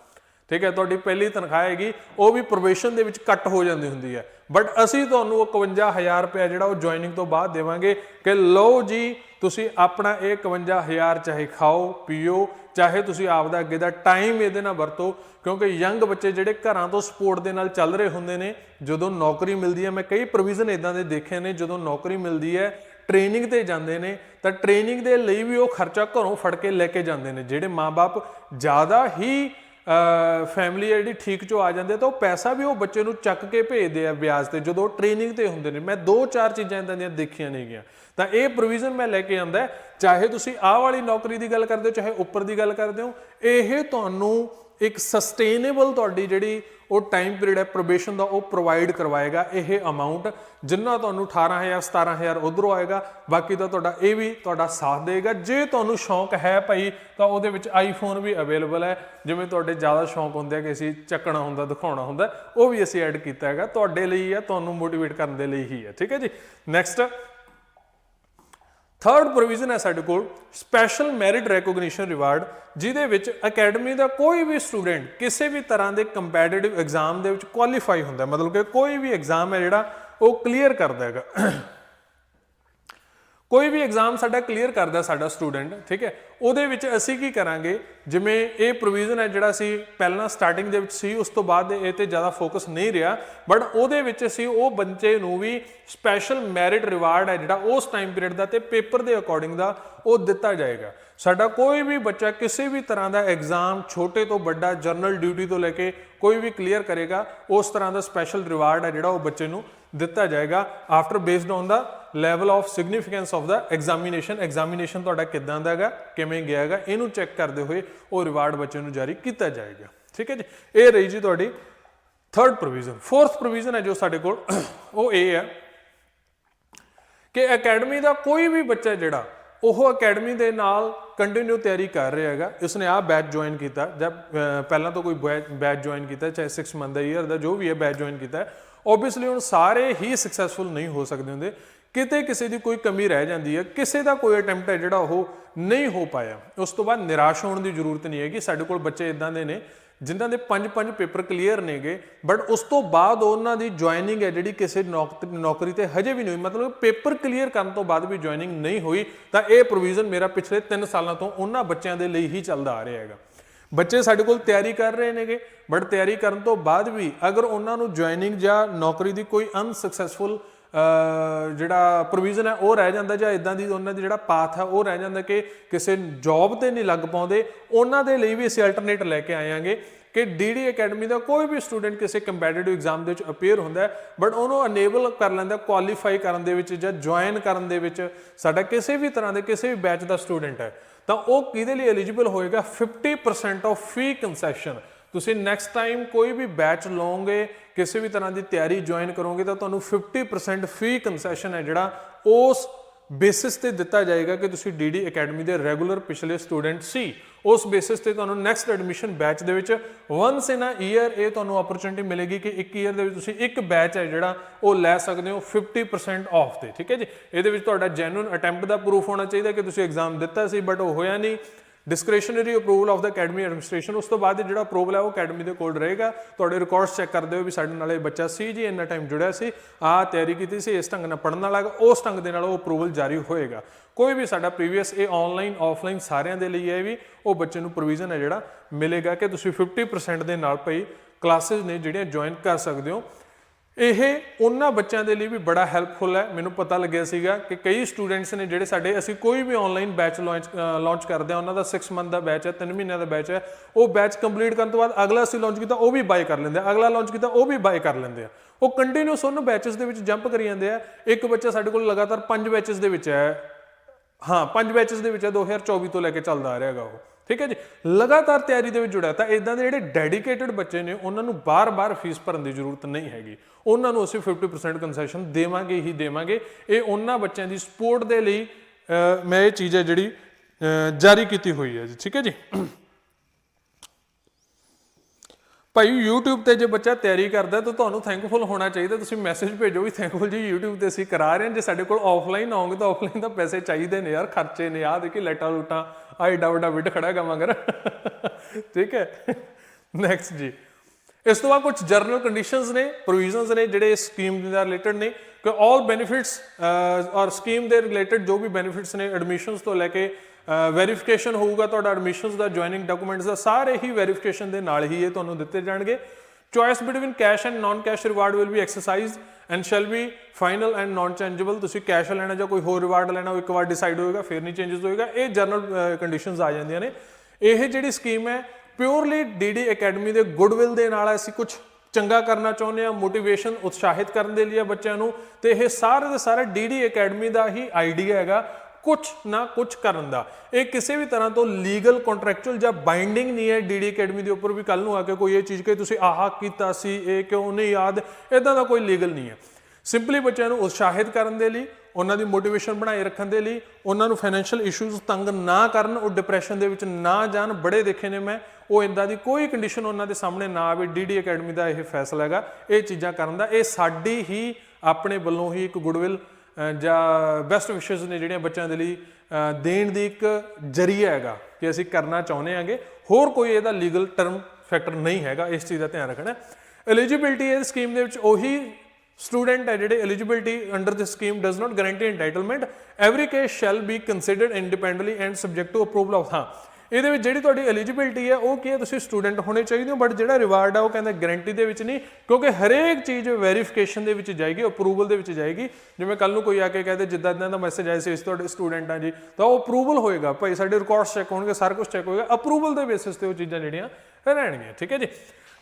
ਠੀਕ ਹੈ, ਤੁਹਾਡੀ ਪਹਿਲੀ ਤਨਖਾਹ ਹੈਗੀ, ਉਹ ਵੀ ਪ੍ਰੋਬੇਸ਼ਨ ਦੇ ਵਿੱਚ ਕੱਟ ਹੋ ਜਾਂਦੀ ਹੁੰਦੀ ਹੈ। ਬਟ ਅਸੀਂ ਤੁਹਾਨੂੰ ਉਹ 51000 ਰੁਪਏ ਜਿਹੜਾ ਉਹ ਜੁਆਇਨਿੰਗ ਤੋਂ ਬਾਅਦ ਦੇਵਾਂਗੇ ਕਿ ਲਓ ਜੀ, ਤੁਸੀਂ ਆਪਣਾ ਇਹ 51000 ਚਾਹੇ ਖਾਓ, ਪੀਓ, ਚਾਹੇ ਤੁਸੀਂ ਆਪਦਾ ਅੱਗੇ ਦਾ ਟਾਈਮ ਇਹਦੇ ਨਾਲ ਵਰਤੋ, ਕਿਉਂਕਿ ਯੰਗ ਬੱਚੇ ਜਿਹੜੇ ਘਰਾਂ ਤੋਂ ਸਪੋਰਟ ਦੇ ਨਾਲ ਚੱਲ ਰਹੇ ਹੁੰਦੇ ਨੇ, ਜਦੋਂ ਨੌਕਰੀ ਮਿਲਦੀ ਹੈ, ਮੈਂ ਕਈ ਪ੍ਰੋਵੀਜ਼ਨ ਇਦਾਂ ਦੇ ਦੇਖੇ ਨੇ, ਜਦੋਂ ਨੌਕਰੀ ਮਿਲਦੀ ਹੈ ਟ੍ਰੇਨਿੰਗ ਤੇ ਜਾਂਦੇ ਨੇ, ਤਾਂ ਟ੍ਰੇਨਿੰਗ ਦੇ ਲਈ ਵੀ ਉਹ ਖਰਚਾ ਘਰੋਂ ਫੜ ਕੇ ਲੈ ਕੇ ਜਾਂਦੇ ਨੇ, ਜਿਹੜੇ ਮਾਪੇ ਜ਼ਿਆਦਾ ਹੀ ਫੈਮਿਲੀ ਜਿਹੜੀ ਠੀਕ ਚੋਂ ਆ ਜਾਂਦੇ ਆ ਤਾਂ ਉਹ ਪੈਸਾ ਵੀ ਉਹ ਬੱਚੇ ਨੂੰ ਚੱਕ ਕੇ ਭੇਜਦੇ ਆ ਵਿਆਜ ਤੇ, ਜਦੋਂ ਟ੍ਰੇਨਿੰਗ ਤੇ ਹੁੰਦੇ ਨੇ। ਮੈਂ ਦੋ ਚਾਰ ਚੀਜ਼ਾਂ ਇਦਾਂ ਦੀਆਂ ਦੇਖੀਆਂ ਨੇਗੀਆਂ। ਤਾਂ ਇਹ ਪ੍ਰੋਵੀਜ਼ਨ ਮੈਂ ਲੈ ਕੇ ਆਂਦਾ ਚਾਹੇ ਤੁਸੀਂ ਆਹ ਵਾਲੀ ਨੌਕਰੀ ਦੀ ਗੱਲ ਕਰਦੇ ਹੋ, ਚਾਹੇ ਉੱਪਰ ਦੀ ਗੱਲ ਕਰਦੇ ਹੋ, ਇਹ ਤੁਹਾਨੂੰ ਇੱਕ ਸਸਟੇਨੇਬਲ ਤੁਹਾਡੀ ਜਿਹੜੀ ਉਹ ਟਾਈਮ ਪੀਰੀਅਡ ਹੈ ਪ੍ਰੋਬੇਸ਼ਨ ਦਾ ਉਹ ਪ੍ਰੋਵਾਈਡ ਕਰਵਾਏਗਾ, ਇਹ ਅਮਾਉਂਟ ਜਿੰਨਾ ਤੁਹਾਨੂੰ 18000 17000 ਉਧਰੋਂ ਆਏਗਾ, ਬਾਕੀ ਤਾਂ ਤੁਹਾਡਾ ਇਹ ਵੀ ਤੁਹਾਡਾ ਸਾਥ ਦੇਗਾ। ਜੇ ਤੁਹਾਨੂੰ ਸ਼ੌਂਕ ਹੈ ਭਾਈ, ਤਾਂ ਉਹਦੇ ਵਿੱਚ ਆਈਫੋਨ ਵੀ ਅਵੇਲੇਬਲ ਹੈ। ਜਿਵੇਂ ਤੁਹਾਡੇ ਜ਼ਿਆਦਾ ਸ਼ੌਂਕ ਹੁੰਦੇ ਆ ਕਿ ਅਸੀਂ ਚੱਕਣਾ ਹੁੰਦਾ, ਦਿਖਾਉਣਾ ਹੁੰਦਾ, ਉਹ ਵੀ ਅਸੀਂ ਐਡ ਕੀਤਾ ਹੈਗਾ। ਤੁਹਾਡੇ ਲਈ ਹੈ, ਤੁਹਾਨੂੰ ਮੋਟੀਵੇਟ ਕਰਨ ਦੇ ਲਈ ਹੀ ਹੈ। ਠੀਕ ਹੈ ਜੀ? ਨੈਕਸਟ ਥਰਡ ਪ੍ਰੋਵੀਜ਼ਨ ਹੈ ਸਾਡੇ ਕੋਲ ਸਪੈਸ਼ਲ ਮੈਰਿਟ ਰੈਕੋਗਨੀਸ਼ਨ ਰਿਵਾਰਡ ਜਿਹਦੇ ਵਿੱਚ ਅਕੈਡਮੀ ਦਾ ਕੋਈ ਵੀ ਸਟੂਡੈਂਟ ਕਿਸੇ ਵੀ ਤਰ੍ਹਾਂ ਦੇ ਕੰਪੈਟੀਟਿਵ ਐਗਜ਼ਾਮ ਦੇ ਵਿੱਚ ਕੁਆਲੀਫਾਈ ਹੁੰਦਾ ਮਤਲਬ ਕਿ ਕੋਈ ਵੀ ਐਗਜ਼ਾਮ ਹੈ ਜਿਹੜਾ, ਉਹ ਕਲੀਅਰ ਕਰਦਾ ਹੈਗਾ। ਕੋਈ ਵੀ ਐਗਜ਼ਾਮ ਸਾਡਾ ਕਲੀਅਰ ਕਰਦਾ ਸਾਡਾ ਸਟੂਡੈਂਟ ਠੀਕ ਹੈ? ਉਹਦੇ ਵਿੱਚ ਅਸੀਂ ਕੀ ਕਰਾਂਗੇ? ਜਿਵੇਂ ਇਹ ਪ੍ਰੋਵੀਜ਼ਨ ਹੈ ਜਿਹੜਾ ਸੀ ਪਹਿਲਾਂ ਸਟਾਰਟਿੰਗ ਦੇ ਵਿੱਚ ਸੀ, ਉਸ ਤੋਂ ਬਾਅਦ ਇਹ ਤੇ ਜ਼ਿਆਦਾ ਫੋਕਸ ਨਹੀਂ ਰਿਹਾ ਬਟ ਉਹਦੇ ਵਿੱਚ ਅਸੀਂ ਉਹ ਬੱਚੇ ਨੂੰ ਵੀ ਸਪੈਸ਼ਲ ਮੈਰਿਟ ਰਿਵਾਰਡ ਹੈ ਜਿਹੜਾ ਉਸ ਟਾਈਮ ਪੀਰੀਅਡ ਦਾ ਤੇ ਪੇਪਰ ਦੇ ਅਕੋਰਡਿੰਗ ਦਾ ਉਹ ਦਿੱਤਾ ਜਾਏਗਾ। ਸਾਡਾ ਕੋਈ ਵੀ ਬੱਚਾ ਕਿਸੇ ਵੀ ਤਰ੍ਹਾਂ ਦਾ ਐਗਜ਼ਾਮ ਛੋਟੇ ਤੋਂ ਵੱਡਾ ਜਰਨਲ ਡਿਊਟੀ ਤੋਂ ਲੈ ਕੇ ਕੋਈ ਵੀ ਕਲੀਅਰ ਕਰੇਗਾ, ਉਸ ਤਰ੍ਹਾਂ ਦਾ ਸਪੈਸ਼ਲ ਰਿਵਾਰਡ ਹੈ ਜਿਹੜਾ ਉਹ ਬੱਚੇ ਨੂੰ ਦਿੱਤਾ ਜਾਏਗਾ। After based on the level of significance of the examination examination ਤੁਹਾਡਾ ਕਿਦਾਂ ਦਾ ਹੈਗਾ, ਕਿਵੇਂ ਗਿਆ ਹੈਗਾ, ਇਹਨੂੰ ਚੈੱਕ ਕਰਦੇ ਹੋਏ ਉਹ ਰਿਵਾਰਡ ਬੱਚੇ ਨੂੰ ਜਾਰੀ ਕੀਤਾ ਜਾਏਗਾ। ਠੀਕ ਹੈ ਜੀ? ਇਹ ਰਹੀ ਜੀ ਤੁਹਾਡੀ ਥਰਡ ਪ੍ਰੋਵੀਜ਼ਨ ਫੋਰਥ ਪ੍ਰੋਵੀਜ਼ਨ ਹੈ ਜੋ ਸਾਡੇ ਕੋਲ, ਉਹ ਇਹ ਹੈ ਕਿ ਅਕੈਡਮੀ ਦਾ ਕੋਈ ਵੀ ਬੱਚਾ ਜਿਹੜਾ, ਉਹ ਅਕੈਡਮੀ ਦੇ ਨਾਲ ਕੰਟੀਨਿਊ ਤਿਆਰੀ ਕਰ ਰਿਹਾ ਹੈਗਾ। ਇਸਨੇ ਆ ਬੈਚ ਜੁਆਇਨ ਕੀਤਾ ਜਦ ਪਹਿਲਾਂ ਤਾਂ ਕੋਈ ਬੈਚ ਜੁਆਇਨ ਕੀਤਾ, ਚਾਹੇ 6 ਮੰਥ ਦਾ ਈਅਰ ਦਾ ਜੋ ਵੀ ਹੈ ਬੈਚ ਜੁਆਇਨ ਕੀਤਾ ਓਬਵੀਅਸਲੀ ਹੁਣ ਸਾਰੇ ਹੀ ਸਕਸੈਸਫੁਲ ਨਹੀਂ ਹੋ ਸਕਦੇ ਹੁੰਦੇ। ਕਿਤੇ ਕਿਸੇ ਦੀ ਕੋਈ ਕਮੀ ਰਹਿ ਜਾਂਦੀ ਹੈ, ਕਿਸੇ ਦਾ ਕੋਈ ਅਟੈਂਪਟ ਹੈ ਜਿਹੜਾ ਉਹ ਨਹੀਂ ਹੋ ਪਾਇਆ। ਉਸ ਤੋਂ ਬਾਅਦ ਨਿਰਾਸ਼ ਹੋਣ ਦੀ ਜ਼ਰੂਰਤ ਨਹੀਂ ਹੈਗੀ। ਸਾਡੇ ਕੋਲ ਬੱਚੇ ਇਦਾਂ ਦੇ ਨੇ, ਜਿਨ੍ਹਾਂ ਦੇ ਪੰਜ ਪੰਜ ਪੇਪਰ ਕਲੀਅਰ ਨੇਗੇ ਬਟ ਉਸ ਤੋਂ ਬਾਅਦ ਉਹਨਾਂ ਦੀ ਜੁਆਇਨਿੰਗ ਹੈ ਜਿਹੜੀ ਕਿਸੇ ਨੌਕ- ਨੌਕਰੀ ਤੇ ਹਜੇ ਵੀ ਨਹੀਂ ਹੋਈ। ਮਤਲਬ ਪੇਪਰ ਕਲੀਅਰ ਕਰਨ ਤੋਂ ਬਾਅਦ ਵੀ ਜੁਆਇਨਿੰਗ ਨਹੀਂ ਹੋਈ, ਤਾਂ ਇਹ ਪ੍ਰੋਵੀਜ਼ਨ ਮੇਰਾ ਪਿਛਲੇ 3 ਸਾਲਾਂ ਤੋਂ ਉਹਨਾਂ ਬੱਚਿਆਂ ਦੇ ਲਈ ਹੀ ਚੱਲਦਾ ਆ ਰਿਹਾ ਹੈਗਾ। ਬੱਚੇ ਸਾਡੇ ਕੋਲ ਤਿਆਰੀ ਕਰ ਰਹੇ ਨੇਗੇ ਬਟ ਤਿਆਰੀ ਕਰਨ ਤੋਂ ਬਾਅਦ ਵੀ ਅਗਰ ਉਹਨਾਂ ਨੂੰ ਜੁਆਇਨਿੰਗ ਜਾਂ ਨੌਕਰੀ ਦੀ ਕੋਈ ਅਨਸਕਸੈਸਫੁਲ ਜਿਹੜਾ ਪ੍ਰੋਵੀਜ਼ਨ ਹੈ, ਉਹ ਰਹਿ ਜਾਂਦਾ ਜਾਂ ਇਦਾਂ ਦੀ ਉਹਨਾਂ ਦੀ ਜਿਹੜਾ ਪਾਥ ਹੈ, ਉਹ ਰਹਿ ਜਾਂਦਾ ਕਿ ਕਿਸੇ ਜੌਬ ਤੇ ਨਹੀਂ ਲੱਗ ਪਾਉਂਦੇ, ਉਹਨਾਂ ਦੇ ਲਈ ਵੀ ਅਸੀਂ ਅਲਟਰਨੇਟ ਲੈ ਕੇ ਆਏਾਂਗੇ ਕਿ ਡੀਡੀ ਅਕੈਡਮੀ ਦਾ ਕੋਈ ਵੀ ਸਟੂਡੈਂਟ ਕਿਸੇ ਕੰਪੀਟੀਟਿਵ ਐਗਜ਼ਾਮ ਦੇ ਵਿੱਚ ਅਪੀਅਰ ਹੁੰਦਾ ਬਟ ਉਹਨੂੰ ਅਨੇਬਲ ਕਰ ਲੈਂਦਾ ਕੁਆਲੀਫਾਈ ਕਰਨ ਦੇ ਵਿੱਚ ਜਾਂ ਜੁਆਇਨ ਕਰਨ ਦੇ ਵਿੱਚ ਸਾਡਾ ਕਿਸੇ ਵੀ ਤਰ੍ਹਾਂ ਦੇ ਕਿਸੇ ਵੀ ਬੈਚ ਦਾ ਸਟੂਡੈਂਟ ਹੈ, ਤਾਂ ਉਹ ਕਿਹਦੇ ਲਈ ਐਲੀਜੀਬਲ ਹੋਏਗਾ? 50% ਆਫ ਫੀ ਕੰਸੈਸ਼ਨ ਤੁਸੀਂ ਨੈਕਸਟ ਟਾਈਮ ਕੋਈ ਵੀ ਬੈਚ ਲਓਗੇ, ਕਿਸੇ ਵੀ ਤਰ੍ਹਾਂ ਦੀ ਤਿਆਰੀ ਜੁਆਇਨ ਕਰੋਗੇ, ਤਾਂ ਤੁਹਾਨੂੰ 50% ਫੀ ਕੰਸੈਸ਼ਨ ਹੈ ਜਿਹੜਾ ਉਸ ਬੇਸਿਸ ਤੇ ਦਿੱਤਾ ਜਾਏਗਾ ਕਿ ਤੁਸੀਂ ਡੀਡੀ ਅਕੈਡਮੀ ਦੇ ਰੈਗੂਲਰ ਪਿਛਲੇ ਸਟੂਡੈਂਟ ਸੀ। ਉਸ ਬੇਸਿਸ ਤੇ ਤੁਹਾਨੂੰ ਨੈਕਸਟ ਐਡਮਿਸ਼ਨ ਬੈਚ ਦੇ ਵਿੱਚ ਵਾਂਸ ਇਨ ਅ ਈਅਰ ਇਹ ਤੁਹਾਨੂੰ ਓਪਰਚੁਨਿਟੀ ਮਿਲੇਗੀ ਕਿ ਇੱਕ ਈਅਰ ਦੇ ਵਿੱਚ ਤੁਸੀਂ ਇੱਕ ਬੈਚ ਹੈ ਜਿਹੜਾ ਉਹ ਲੈ ਸਕਦੇ ਹੋ 50% ਆਫ ਤੇ, ਠੀਕ ਹੈ ਜੀ? ਇਹਦੇ ਵਿੱਚ ਤੁਹਾਡਾ ਜੈਨੂਨ ਅਟੈਂਪਟ ਦਾ ਪ੍ਰੂਫ ਹੋਣਾ ਚਾਹੀਦਾ ਕਿ ਤੁਸੀਂ ਐਗਜ਼ਾਮ ਦਿੱਤਾ ਸੀ ਬਟ ਉਹ ਹੋਇਆ ਨਹੀਂ। Discretionary approval of the academy administration ਉਸ ਤੋਂ ਬਾਅਦ ਜਿਹੜਾ ਅਪਰੂਵਲ ਹੈ ਉਹ ਅਕੈਡਮੀ ਦੇ ਕੋਲ ਰਹੇਗਾ। ਤੁਹਾਡੇ ਰਿਕਾਰਡਸ ਚੈੱਕ ਕਰਦੇ ਹੋ ਵੀ ਸਾਡੇ ਨਾਲ ਇਹ ਬੱਚਾ ਸੀ ਜੀ ਇੰਨਾ ਟਾਈਮ ਜੁੜਿਆ ਸੀ। ਆ ਤਿਆਰੀ ਕੀਤੀ ਸੀ ਇਸ ਢੰਗ ਨਾਲ ਪੜਨ ਵਾਲਾ ਹੈਗਾ, ਉਸ ਢੰਗ ਦੇ ਨਾਲ ਉਹ ਅਪਰੂਵਲ ਜਾਰੀ ਹੋਏਗਾ। ਕੋਈ ਵੀ ਸਾਡਾ ਪ੍ਰੀਵੀਅਸ ਇਹ ਆਨਲਾਈਨ ਆਫਲਾਈਨ ਸਾਰਿਆਂ ਦੇ ਲਈ ਹੈ ਵੀ ਉਹ ਬੱਚੇ ਨੂੰ ਪ੍ਰੋਵੀਜ਼ਨ ਹੈ ਜਿਹੜਾ ਮਿਲੇਗਾ ਕਿ ਤੁਸੀਂ 50% ਦੇ ਨਾਲ ਭਈ ਕਲਾਸਿਸ ਨੇ ਜਿਹੜੀਆਂ ਜੁਆਇਨ ਕਰ ਸਕਦੇ ਹੋ। ਇਹ ਉਹਨਾਂ ਬੱਚਿਆਂ ਦੇ ਲਈ ਵੀ ਬੜਾ ਹੈਲਪਫੁਲ ਹੈ। ਮੈਨੂੰ ਪਤਾ ਲੱਗਿਆ ਸੀਗਾ ਕਿ ਕਈ ਸਟੂਡੈਂਟਸ ਨੇ ਜਿਹੜੇ ਸਾਡੇ, ਅਸੀਂ ਕੋਈ ਵੀ ਆਨਲਾਈਨ ਬੈਚ ਲਾਂਚ ਕਰਦੇ ਆ ਉਹਨਾਂ ਦਾ 6 ਮੰਥ ਦਾ ਬੈਚ ਹੈ 3 ਮਹੀਨਿਆਂ ਦਾ ਬੈਚ ਹੈ। ਉਹ ਬੈਚ ਕੰਪਲੀਟ ਕਰਨ ਤੋਂ ਬਾਅਦ ਅਗਲਾ ਅਸੀਂ ਲਾਂਚ ਕੀਤਾ, ਉਹ ਵੀ ਬਾਈ ਕਰ ਲੈਂਦੇ ਆ। ਅਗਲਾ ਲਾਂਚ ਕੀਤਾ, ਉਹ ਵੀ ਬਾਈ ਕਰ ਲੈਂਦੇ ਆ। ਉਹ ਕੰਟੀਨਿਊਸ ਉਹਨਾਂ ਬੈਚਸ ਦੇ ਵਿੱਚ ਜੰਪ ਕਰੀ ਜਾਂਦੇ ਆ। ਇੱਕ ਬੱਚਾ ਸਾਡੇ ਕੋਲ ਲਗਾਤਾਰ 5 ਬੈਚਸ ਦੇ ਵਿੱਚ ਹੈ। ਹਾਂ, ਪੰਜ ਬੈਚਸ ਦੇ ਵਿੱਚ ਹੈ 2024 ਤੋਂ ਲੈ ਕੇ ਚੱਲਦਾ ਆ ਰਿਹਾ ਹੈਗਾ ਉਹ। ਠੀਕ ਹੈ ਜੀ? ਲਗਾਤਾਰ ਤਿਆਰੀ ਦੇ ਵਿੱਚ ਜੁੜਿਆ। ਤਾਂ ਇਦਾਂ ਦੇ ਜਿਹੜੇ ਡੈਡੀਕੇਟਿਡ ਬੱਚੇ ਨੇ, ਉਹਨਾਂ ਨੂੰ ਬਾਰ-ਬਾਰ ਫੀਸ ਭਰਨ ਦੀ ਜ਼ਰੂਰਤ ਨਹੀਂ ਹੈਗੀ। ਉਹਨਾਂ ਨੂੰ ਅਸੀਂ 50% ਕੰਸੈਸ਼ਨ ਦੇਵਾਂਗੇ, ਹੀ ਦੇਵਾਂਗੇ। ਇਹ ਉਹਨਾਂ ਬੱਚਿਆਂ ਦੀ ਸਪੋਰਟ ਦੇ ਲਈ ਮੈਂ ਇਹ ਚੀਜ਼ ਹੈ ਜਿਹੜੀ ਜਾਰੀ ਕੀਤੀ ਹੋਈ ਹੈ ਜੀ। ਠੀਕ ਹੈ ਜੀ? ਭਾਈ YouTube ਤੇ ਜੇ ਬੱਚਾ ਤਿਆਰੀ ਕਰਦਾ ਤਾਂ ਤੁਹਾਨੂੰ ਥੈਂਕਫੁਲ ਹੋਣਾ ਚਾਹੀਦਾ। ਤੁਸੀਂ ਮੈਸੇਜ ਭੇਜੋ ਵੀ ਥੈਂਕਫੁਲ ਜੀ YouTube ਤੇ ਅਸੀਂ ਕਰਾ ਰਹੇ ਹਾਂ। ਜੇ ਸਾਡੇ ਕੋਲ ਆਫਲਾਈਨ ਆਉਂਗੇ ਤਾਂ ਆਫਲਾਈਨ ਤਾਂ ਪੈਸੇ ਚਾਹੀਦੇ ਨੇ ਯਾਰ, ਖਰਚੇ ਨੇ। ਆ ਦੇਖੀ ਲੈਟਾ ਲੂਟਾਂ ਆ ਏਡਾ ਵੱਡਾ ਬਿੱਡ ਖੜਾ ਹੈਗਾ ਮਗਰ। ਠੀਕ ਹੈ? ਨੈਕਸਟ ਜੀ। ਇਸ ਤੋਂ ਬਾਅਦ ਕੁਝ ਜਰਨਲ ਕੰਡੀਸ਼ਨਸ ਨੇ ਪ੍ਰੋਵੀਜ਼ਨਸ ਨੇ ਜਿਹੜੇ ਇਸ ਸਕੀਮ ਦੇ ਨਾਲ ਰਿਲੇਟਡ ਨੇ। ਕਿ ਆਲ ਬੈਨੀਫਿਟਸ ਔਰ ਸਕੀਮ ਦੇ ਰਿਲੇਟਡ ਜੋ ਵੀ ਬੈਨੀਫਿਟਸ ਨੇ ਐਡਮਿਸ਼ਨਸ ਤੋਂ ਲੈ ਕੇ ਵੈਰੀਫਿਕੇਸ਼ਨ ਹੋਊਗਾ ਤੁਹਾਡਾ ਐਡਮਿਸ਼ਨਸ ਦਾ ਜੁਆਇਨਿੰਗ ਡਾਕੂਮੈਂਟਸ ਦਾ, ਸਾਰੇ ਹੀ ਵੈਰੀਫਿਕੇਸ਼ਨ ਦੇ ਨਾਲ ਹੀ ਇਹ ਤੁਹਾਨੂੰ ਦਿੱਤੇ ਜਾਣਗੇ। Choice between cash and non cash reward will be exercised and shall be final and non changeable ਤੁਸੀਂ ਕੈਸ਼ ਲੈਣਾ ਜਾਂ ਕੋਈ ਹੋਰ ਰਿਵਾਰਡ ਲੈਣਾ, ਉਹ ਇੱਕ ਵਾਰ ਡਿਸਾਈਡ ਹੋਏਗਾ, ਫਿਰ ਨਹੀਂ ਚੇਂਜਸ ਹੋਏਗਾ। ਇਹ ਜਨਰਲ ਕੰਡੀਸ਼ਨਸ ਆ ਜਾਂਦੀਆਂ ਨੇ। ਇਹ ਜਿਹੜੀ ਸਕੀਮ ਹੈ ਪਿਓਰਲੀ ਡੀਡੀ ਅਕੈਡਮੀ ਦੇ ਗੁੱਡਵਿਲ ਦੇ ਨਾਲ ਅਸੀਂ ਕੁਝ ਚੰਗਾ ਕਰਨਾ ਚਾਹੁੰਦੇ ਆ ਮੋਟੀਵੇਸ਼ਨ ਉਤਸ਼ਾਹਿਤ ਕਰਨ ਦੇ ਲਈ ਆ ਬੱਚਿਆਂ ਨੂੰ। ਤੇ ਇਹ ਸਾਰੇ ਦੇ ਸਾਰੇ ਡੀਡੀ ਅਕੈਡਮੀ ਦਾ ਹੀ ਆਈਡੀਆ ਹੈਗਾ। ਕੁਝ ਨਾ ਕੁਝ ਕਰਨ ਦਾ। ਇਹ ਕਿਸੇ ਵੀ ਤਰ੍ਹਾਂ ਤੋਂ ਲੀਗਲ ਕੰਟਰੈਕਚੁਅਲ ਜਾਂ ਬਾਈਂਡਿੰਗ ਨਹੀਂ ਹੈ। ਡੀਡੀ ਅਕੈਡਮੀ ਦੇ ਉੱਪਰ ਵੀ ਕੱਲ ਨੂੰ ਆ ਕੇ ਕੋਈ ਇਹ ਚੀਜ਼ ਕਿ ਤੁਸੀਂ ਆਹ ਕੀਤਾ ਸੀ, ਇਹ ਕਿਉਂ ਨਹੀਂ ਯਾਦ? ਇਦਾਂ ਦਾ ਕੋਈ ਲੀਗਲ ਨਹੀਂ ਹੈ। ਸਿੰਪਲੀ ਬੱਚਿਆਂ ਨੂੰ ਉਤਸ਼ਾਹਿਤ ਕਰਨ ਦੇ ਲਈ, ਉਹਨਾਂ ਦੀ ਮੋਟੀਵੇਸ਼ਨ ਬਣਾਈ ਰੱਖਣ ਦੇ ਲਈ, ਉਹਨਾਂ ਨੂੰ ਫਾਈਨੈਂਸ਼ੀਅਲ ਇਸ਼ੂਜ਼ ਤੰਗ ਨਾ ਕਰਨ, ਉਹ ਡਿਪਰੈਸ਼ਨ ਦੇ ਵਿੱਚ ਨਾ ਜਾਣ, ਬੜੇ ਦੇਖੇ ਨੇ ਮੈਂ, ਉਹ ਇੰਦਾ ਦੀ ਕੋਈ ਕੰਡੀਸ਼ਨ ਉਹਨਾਂ ਦੇ ਸਾਹਮਣੇ ਨਾ ਆਵੇ। ਡੀਡੀ ਅਕੈਡਮੀ ਦਾ ਇਹ ਫੈਸਲਾ ਹੈਗਾ, ਇਹ ਚੀਜ਼ਾਂ ਕਰਨ ਦਾ। ਇਹ ਸਾਡੀ ਹੀ, ਆਪਣੇ ਵੱਲੋਂ ਹੀ ਇੱਕ ਗੁੱਡਵਿਲ ਜਾਂ ਬੈਸਟ ਵਿਸ਼ੇਸ ਨੇ ਜਿਹੜੀਆਂ ਬੱਚਿਆਂ ਦੇ ਲਈ ਦੇਣ ਦੀ ਇੱਕ ਜਰੀਆ ਹੈਗਾ ਕਿ ਅਸੀਂ ਕਰਨਾ ਚਾਹੁੰਦੇ ਹਾਂਗੇ। ਹੋਰ ਕੋਈ ਇਹਦਾ ਲੀਗਲ ਟਰਮ ਫੈਕਟਰ ਨਹੀਂ ਹੈਗਾ, ਇਸ ਚੀਜ਼ ਦਾ ਧਿਆਨ ਰੱਖਣਾ ਐਲੀਜੀਬਿਲਟੀ ਇਸ ਸਕੀਮ ਦੇ ਵਿੱਚ ਉਹੀ ਸਟੂਡੈਂਟ ਹੈ ਜਿਹੜੇ eligibility under this scheme does not guarantee entitlement every case shall be considered independently and subject to approval of ਹਾਂ ਇਹਦੇ ਵਿੱਚ ਜਿਹੜੀ ਤੁਹਾਡੀ ਐਲੀਜੀਬਿਲਟੀ ਹੈ, ਉਹ ਕੀ ਹੈ? ਤੁਸੀਂ ਸਟੂਡੈਂਟ ਹੋਣੇ ਚਾਹੀਦੇ ਹੋ ਬਟ ਜਿਹੜਾ ਰਿਵਾਰਡ ਆ, ਉਹ ਕਹਿੰਦਾ ਗਾਰੰਟੀ ਦੇ ਵਿੱਚ ਨਹੀਂ, ਕਿਉਂਕਿ ਹਰੇਕ ਚੀਜ਼ ਵੈਰੀਫਿਕੇਸ਼ਨ ਦੇ ਵਿੱਚ ਜਾਏਗੀ ਅਪਰੂਵਲ ਦੇ ਵਿੱਚ ਜਾਏਗੀ। ਜਿਵੇਂ ਕੱਲ ਨੂੰ ਕੋਈ ਆ ਕੇ ਕਹਦੇ ਜਿੱਦਾਂ ਇਦਾਂ ਦਾ ਮੈਸੇਜ ਆਇਆ ਸੀ ਇਸ ਤੁਹਾਡੇ ਸਟੂਡੈਂਟ ਆ ਜੀ, ਤਾਂ ਉਹ ਅਪਰੂਵਲ ਹੋਏਗਾ। ਭਾਈ, ਸਾਡੇ ਰਿਕਾਰਡਸ ਚੈੱਕ ਹੋਣਗੇ, ਸਾਰਾ ਕੁਝ ਚੈੱਕ ਹੋਏਗਾ। ਅਪਰੂਵਲ ਦੇ ਬੇਸਿਸ ਤੇ ਉਹ ਚੀਜ਼ਾਂ ਜਿਹੜੀਆਂ ਰਹਿਣਗੀਆਂ, ਠੀਕ ਹੈ ਜੀ?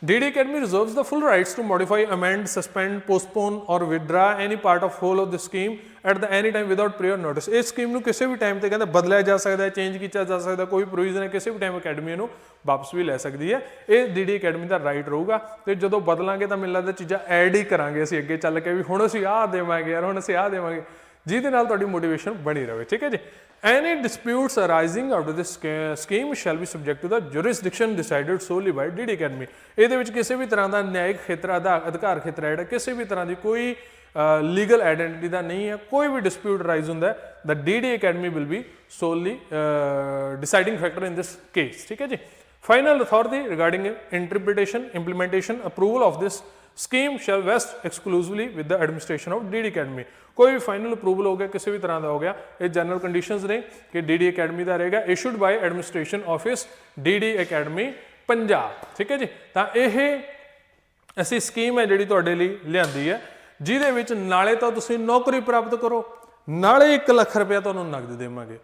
DD Academy reserves the full rights to modify, amend, suspend, postpone or withdraw any part of whole of the scheme at the any time without prior notice. ਇਸ ਸਕੀਮ ਨੂੰ ਕਿਸੇ ਵੀ ਟਾਈਮ ਤੇ ਕਹਿੰਦਾ ਬਦਲਿਆ ਜਾ ਸਕਦਾ ਹੈ, ਚੇਂਜ ਕੀਤਾ ਜਾ ਸਕਦਾ ਕੋਈ ਪ੍ਰੋਵੀਜ਼ਨ ਹੈ ਕਿਸੇ ਵੀ ਟਾਈਮ ਅਕੈਡਮੀ ਇਹਨੂੰ ਵਾਪਸ ਵੀ ਲੈ ਸਕਦੀ ਹੈ ਇਹ DD Academy ਦਾ ਰਾਈਟ ਰਹੂਗਾ ਤੇ ਜਦੋਂ ਬਦਲਾਂਗੇ ਤਾਂ ਮੈਨੂੰ ਲੱਗਦਾ ਚੀਜ਼ਾਂ ਐਡ ਹੀ ਕਰਾਂਗੇ ਅਸੀਂ ਅੱਗੇ ਚੱਲ ਕੇ ਵੀ ਹੁਣ ਅਸੀਂ ਆਹ ਦੇਵਾਂਗੇ ਯਾਰ ਹੁਣ ਅਸੀਂ ਆਹ ਦੇਵਾਂਗੇ ਜਿਹਦੇ ਨਾਲ ਤੁਹਾਡੀ ਮੋਟੀਵੇਸ਼ਨ ਬਣੀ ਰਹੇ ਠੀਕ ਹੈ ਜੀ any disputes arising out of this scheme shall be subject to the jurisdiction decided solely by DD academy ਇਹਦੇ ਵਿੱਚ ਕਿਸੇ ਵੀ ਤਰ੍ਹਾਂ ਦਾ ਨਿਆਇਕ ਖੇਤਰ ਦਾ ਅਧਿਕਾਰ ਖੇਤਰ ਜਿਹੜਾ ਕਿਸੇ ਵੀ ਤਰ੍ਹਾਂ ਦੀ ਕੋਈ ਲੀਗਲ ਆਇਡੈਂਟੀਟੀ ਦਾ ਨਹੀਂ ਹੈ ਕੋਈ ਵੀ ਡਿਸਪਿਊਟ ਰਾਈਜ਼ ਹੁੰਦਾ ਹੈ the DD academy will be solely deciding factor in this case ਠੀਕ ਹੈ ਜੀ final authority regarding interpretation implementation approval of this scheme shall vest exclusively with the administration of DD Academy. ਕੋਈ ਵੀ final approval ਹੋ ਗਿਆ, ਕਿਸੇ ਵੀ ਤਰ੍ਹਾਂ ਦਾ ਹੋ ਗਿਆ, ਇਹ ਜਨਰਲ ਕੰਡੀਸ਼ਨਸ ਨੇ ਕਿ DD ਅਕੈਡਮੀ ਦਾ ਰਹੇਗਾ, issued by administration office DD Academy Punjab ਠੀਕ ਹੈ ਜੀ? ਤਾਂ ਇਹ ਅਸੀਂ ਸਕੀਮ ਹੈ ਜਿਹੜੀ ਤੁਹਾਡੇ ਲਈ ਲਿਆਂਦੀ ਹੈ, ਜਿਹਦੇ ਵਿੱਚ ਨਾਲੇ ਤਾਂ ਤੁਸੀਂ ਨੌਕਰੀ ਪ੍ਰਾਪਤ ਕਰੋ, ਨਾਲੇ 1 ਲੱਖ ਰੁਪਏ ਤੁਹਾਨੂੰ ਨਗਦ ਦੇਵਾਂਗੇ।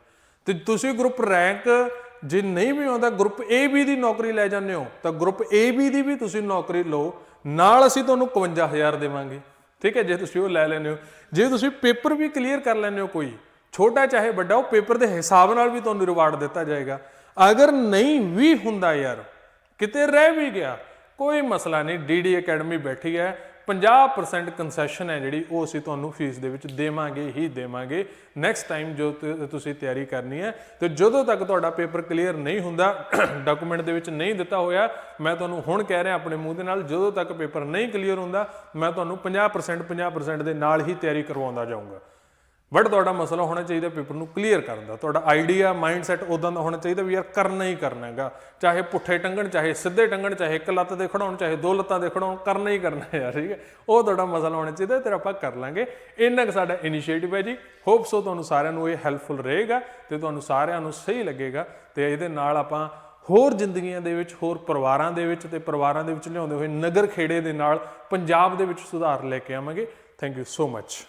ਤੇ ਤੁਸੀਂ ਗਰੁੱਪ ਰੈਂਕ ਜੇ ਨਹੀਂ ਵੀ ਆਉਂਦਾ ਗਰੁੱਪ ਏ ਬੀ ਦੀ ਨੌਕਰੀ ਲੈ ਜਾਂਦੇ ਹੋ, ਤਾਂ ਗਰੁੱਪ ਏ ਬੀ ਦੀ ਵੀ ਤੁਸੀਂ ਨੌਕਰੀ ਲਓ ਨਾਲ ਅਸੀਂ ਤੁਹਾਨੂੰ 51000 ਦੇਵਾਂਗੇ। ਠੀਕ ਹੈ, ਜੇ ਤੁਸੀਂ ਉਹ ਲੈ ਲੈਂਦੇ ਹੋ। ਜੇ ਤੁਸੀਂ ਪੇਪਰ ਵੀ ਕਲੀਅਰ ਕਰ ਲੈਂਦੇ ਹੋ ਕੋਈ, ਛੋਟਾ ਚਾਹੇ ਵੱਡਾ, ਉਹ ਪੇਪਰ ਦੇ ਹਿਸਾਬ ਨਾਲ ਵੀ ਤੁਹਾਨੂੰ ਰਿਵਾਰਡ ਦਿੱਤਾ ਜਾਏਗਾ। ਅਗਰ ਨਹੀਂ ਵੀ ਹੁੰਦਾ ਯਾਰ, ਕਿਤੇ ਰਹਿ ਵੀ ਗਿਆ, ਕੋਈ ਮਸਲਾ ਨਹੀਂ ਡੀਡੀ ਅਕੈਡਮੀ ਬੈਠੀ ਹੈ 50% ਕਨਸੈਸ਼ਨ ਹੈ ਜਿਹੜੀ ਉਹ ਅਸੀਂ ਤੁਹਾਨੂੰ ਫੀਸ ਦੇ ਵਿੱਚ ਦੇਵਾਂਗੇ, ਹੀ ਦੇਵਾਂਗੇ। ਨੈਕਸਟ ਟਾਈਮ ਜੋ ਤ- ਤੁਸੀਂ ਤਿਆਰੀ ਕਰਨੀ ਹੈ, ਤੇ ਜਦੋਂ ਤੱਕ ਤੁਹਾਡਾ ਪੇਪਰ ਕਲੀਅਰ ਨਹੀਂ ਹੁੰਦਾ ਡਾਕੂਮੈਂਟ ਦੇ ਵਿੱਚ ਨਹੀਂ ਦਿੱਤਾ ਹੋਇਆ, ਮੈਂ ਤੁਹਾਨੂੰ ਹੁਣ ਕਹਿ ਰਿਹਾ ਆਪਣੇ ਮੂੰਹ ਦੇ ਨਾਲ, ਜਦੋਂ ਤੱਕ ਪੇਪਰ ਨਹੀਂ ਕਲੀਅਰ ਹੁੰਦਾ, ਮੈਂ ਤੁਹਾਨੂੰ 50% 50% ਦੇ ਨਾਲ ਹੀ ਤਿਆਰੀ ਕਰਵਾਉਂਦਾ ਜਾਊਂਗਾ। ਬਟ ਤੁਹਾਡਾ ਮਸਲਾ ਹੋਣਾ ਚਾਹੀਦਾ ਪੇਪਰ ਨੂੰ ਕਲੀਅਰ ਕਰਨ ਦਾ। ਤੁਹਾਡਾ ਆਈਡੀਆ ਮਾਈਂਡਸੈਟ ਉਦਾਂ ਦਾ ਹੋਣਾ ਚਾਹੀਦਾ ਵੀ ਯਾਰ ਕਰਨਾ ਹੀ ਕਰਨਾ ਹੈਗਾ। ਚਾਹੇ ਪੁੱਠੇ ਟੰਗਣ, ਚਾਹੇ ਸਿੱਧੇ ਟੰਗਣ, ਚਾਹੇ ਇੱਕ ਲੱਤ ਦੇ ਖੜਾਉਣ, ਚਾਹੇ ਦੋ ਲੱਤਾਂ ਦੇ ਖੜਾਉਣ, ਕਰਨਾ ਹੀ ਕਰਨਾ ਯਾਰ, ਠੀਕ ਹੈ? ਉਹ ਤੁਹਾਡਾ ਮਸਲਾ ਹੋਣਾ ਚਾਹੀਦਾ ਤੇ ਆਪਾਂ ਕਰ ਲਾਂਗੇ। ਇੰਨਾ ਕੁ ਸਾਡਾ ਇਨੀਸ਼ੀਏਟਿਵ ਹੈ ਜੀ। ਹੋਪ ਸੋ ਤੁਹਾਨੂੰ ਸਾਰਿਆਂ ਨੂੰ ਇਹ ਹੈਲਪਫੁਲ ਰਹੇਗਾ ਤੇ ਤੁਹਾਨੂੰ ਸਾਰਿਆਂ ਨੂੰ ਸਹੀ ਲੱਗੇਗਾ ਤੇ ਇਹਦੇ ਨਾਲ ਆਪਾਂ ਹੋਰ ਜ਼ਿੰਦਗੀਆਂ ਦੇ ਵਿੱਚ, ਹੋਰ ਪਰਿਵਾਰਾਂ ਦੇ ਵਿੱਚ ਤੇ ਪਰਿਵਾਰਾਂ ਦੇ ਵਿੱਚ ਲਿਆਉਂਦੇ ਹੋਏ ਨਗਰ ਖੇੜੇ ਦੇ ਨਾਲ ਪੰਜਾਬ ਦੇ ਵਿੱਚ ਸੁਧਾਰ ਲੈ ਕੇ ਆਵਾਂਗੇ। Thank you so much